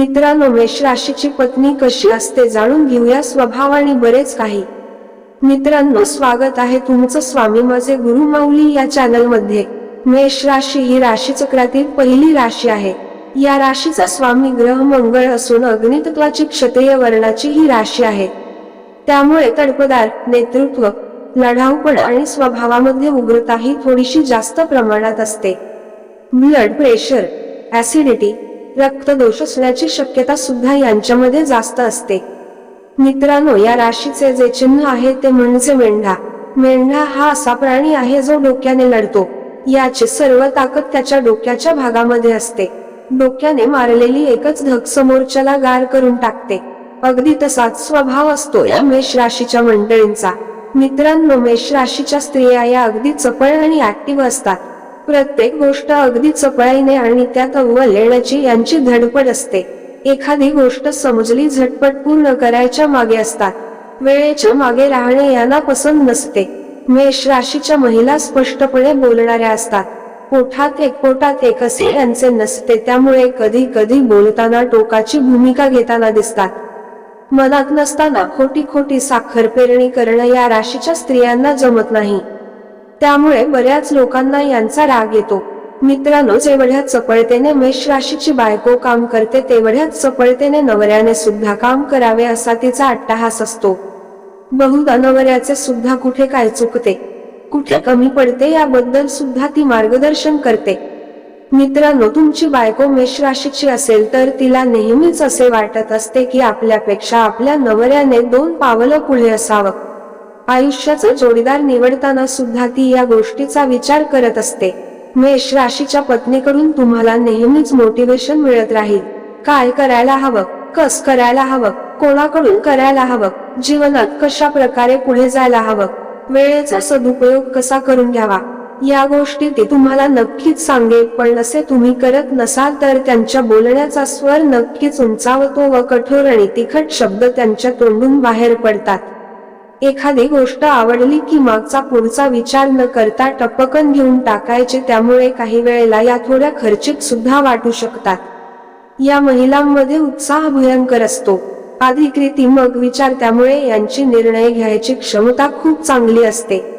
मित्रांनो मेष राशीची पत्नी कशी असते जाणून घेऊया. स्वभाव आणि बरेच काही. मित्रांनो स्वागत आहे तुमचं स्वामी माझे गुरु माऊली या चॅनलमध्ये. मेष राशी ही राशीचक्रातील पहिली राशी आहे. या राशीचा स्वामी ग्रह मंगळ असून अग्नितत्वाची क्षत्रिय वर्णाची ही राशी आहे. त्यामुळे तडपदार नेतृत्व लढाऊपण आणि स्वभावामध्ये उग्रता ही थोडीशी जास्त प्रमाणात असते. ब्लड प्रेशर ऍसिडिटी रक्तदोष असण्याची शक्यता सुद्धा यांच्यामध्ये जास्त असते. मित्रांनो या राशीचे जे चिन्ह आहे ते म्हणजे मेंढा. मेंढा हा असा प्राणी आहे जो डोक्याने लढतो. याची सर्व ताकद त्याच्या डोक्याच्या भागामध्ये असते. डोक्याने मारलेली एकच धक समोरच्याला गार करून टाकते. अगदी तसाच स्वभाव असतो या मेष राशीच्या मंडळींचा. मित्रांनो मेष राशीच्या स्त्रिया या अगदी चपळ आणि ऍक्टिव्ह असतात. प्रत्येक गोष्ट अगदी चपळाईने आणि त्यात अव्वल येण्याची यांची धडपड असते. एखादी गोष्ट समजली झटपट पूर्ण करायच्या मागे असतात. वेळेच्या मागे राहणे यांना पसंत नसते. मेष राशीच्या महिला स्पष्टपणे बोलणाऱ्या असतात. पोठात एक पोटात एक असे यांचे नसते त्यामुळे कधी कधी बोलताना टोकाची भूमिका घेताना दिसतात. मनात नसताना खोटी खोटी साखर पेरणी करणं या राशीच्या स्त्रियांना जमत नाही. त्यामुळे बऱ्याच लोकांना यांचा राग येतो. मित्रांनो जेवढ्या चपळतेने मेष राशीची बायको काम करते तेवढ्याच चपळतेने नवऱ्याने सुद्धा काम करावे असा तिचा अट्टहास असतो. बहुधा नवऱ्याचे सुद्धा कुठे काय चुकते? कुठे कमी पडते याबद्दल सुद्धा ती मार्गदर्शन करते. मित्रांनो तुमची बायको मेष राशीची असेल तर तिला नेहमीच असे वाटत असते की आपल्यापेक्षा आपल्या नवऱ्याने दोन पावलं पुढे असावं. आयुष्याचा जोडीदार निवडताना सुद्धा ती या गोष्टीचा विचार करत असते. मेष राशीच्या पत्नीकडून तुम्हाला नेहमीच मोटिवेशन मिळत राहील. काय करायला हवं? कस करायला हवं? कोणाकडून करायला हवं? जीवनात कशा प्रकारे पुढे जायला हवं? वेळेचा सदुपयोग कसा करून घ्यावा? या गोष्टी ती तुम्हाला नक्कीच सांगेल पण असे तुम्ही करत नसाल तर त्यांच्या बोलण्याचा स्वर नक्कीच उंचावतो व कठोर आणि तिखट शब्द त्यांच्या तोंडून बाहेर पडतात. एखादी गोष्ट आवडली की मागचा पुढचा विचार न करता टपकन घेऊन टाकायचे त्यामुळे काही वेळेला या थोड्या खर्चिक सुद्धा वाटू शकतात. या महिलांमध्ये उत्साह भयंकर असतो. अधिकृती मग विचार त्यामुळे यांची निर्णय घ्यायची क्षमता खूप चांगली असते.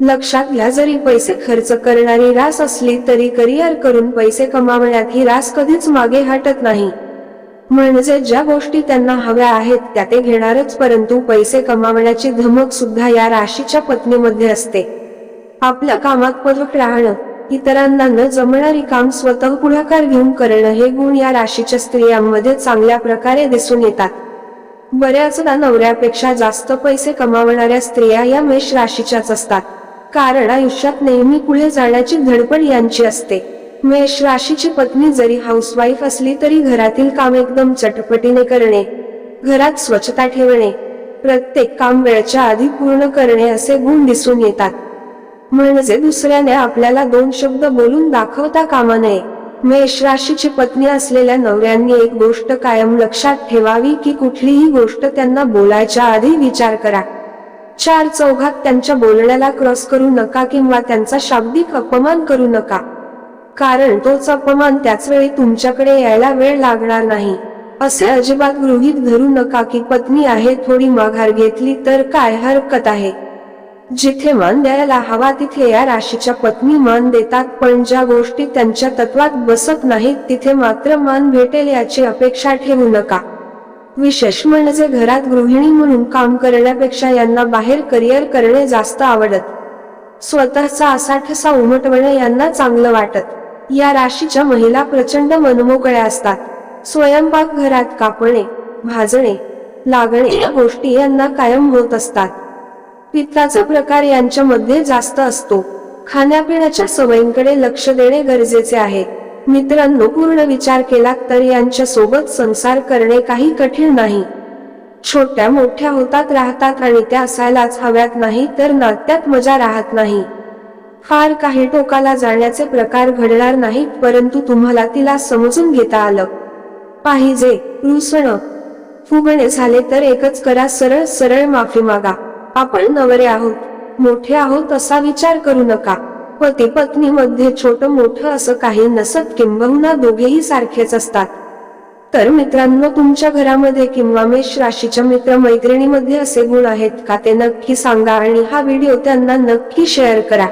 लक्षात घ्या जरी पैसे खर्च करणारी रास असली तरी करिअर करून पैसे कमावण्यात ही रास कधीच मागे हटत नाही. म्हणजे ज्या गोष्टी त्यांना हव्या आहेत त्या ते घेणारच परंतु पैसे कमावण्याची धमक सुद्धा या राशीच्या पत्नीमध्ये असते. आपल्या कामात परफेक्ट राहणं इतरांना न जमणारी काम स्वतः पुढाकार घेऊन करणं हे गुण या राशीच्या स्त्रियांमध्ये चांगल्या प्रकारे दिसून येतात. बऱ्याचदा नवऱ्यापेक्षा जास्त पैसे कमावणाऱ्या स्त्रिया या मेष राशीच्याच असतात. कारण आयुष्यात नेहमी पुढे जाण्याची धडपड यांची असते. मेष राशीची पत्नी जरी हाऊसवाईफ असली तरी घरातील काम एकदम चटपटीने करणे घरात स्वच्छता ठेवणे प्रत्येक काम वेळच्या आधी पूर्ण करणे असे गुण दिसून येतात. म्हणजे दुसऱ्याने आपल्याला दोन शब्द बोलून दाखवता कामा नये. मेष राशीची पत्नी असलेल्या नवऱ्यांनी एक गोष्ट कायम लक्षात ठेवावी की कुठलीही गोष्ट त्यांना बोलायच्या आधी विचार करा. चार चौघात त्यांच्या बोलण्याला क्रॉस करू नका किंवा त्यांचा शाब्दिक अपमान करू नका. कारण तोच अपमान त्याच वेळी तुमच्याकडे यायला वेळ लागणार नाही. असे अजिबात गृहीत धरू नका की पत्नी आहे थोडी माघार घेतली तर काय हरकत आहे? जिथे मान द्यायला हवा तिथे या राशीच्या पत्नी मान देतात पण ज्या गोष्टी त्यांच्या तत्वात बसत नाहीत तिथे मात्र मान भेटेल याची अपेक्षा ठेवू नका. विशेष म्हणजे घरात गृहिणी म्हणून काम करण्यापेक्षा यांना बाहेर करिअर करणे जास्त आवडत. स्वतःचा असा ठसा उमटवणे यांना चांगलं वाटत. या राशीच्या महिला प्रचंड मनमोकळ्या असतात. स्वयंपाक घरात कापणे भाजणे लागणे या गोष्टी यांना कायम होत असतात. पित्ताचा प्रकार यांच्यामध्ये जास्त असतो. खाण्यापिण्याच्या सवयींकडे लक्ष देणे गरजेचे आहे. मित्रांनो पूर्ण विचार केला तर यांच्या सोबत संसार करणे काही कठीण नाही. छोट्या मोठ्या होतात राहतात आणि त्या असायलाच हव्यात नाही तर नात्यात मजा राहत नाही. फार काही टोकाला जाण्याचे प्रकार घडणार नाहीत परंतु तुम्हाला तिला समजून घेता आलं. पाहिजे रुसण. फुगणे झाले तर एकच करा सरळ सरळ माफी मागा. आपण नवरे आहोत. मोठे आहोत असा विचार करू नका. पती पत्नी मध्ये छोट मोठं असं काही नसत किंबहुना दोघेही सारखेच असतात. तर मित्रांनो तुमच्या घरामध्ये किंवा मेष राशीच्या मित्र मैत्रिणीमध्ये असे गुण आहेत का ते नक्की सांगा आणि हा व्हिडिओ त्यांना नक्की शेअर करा.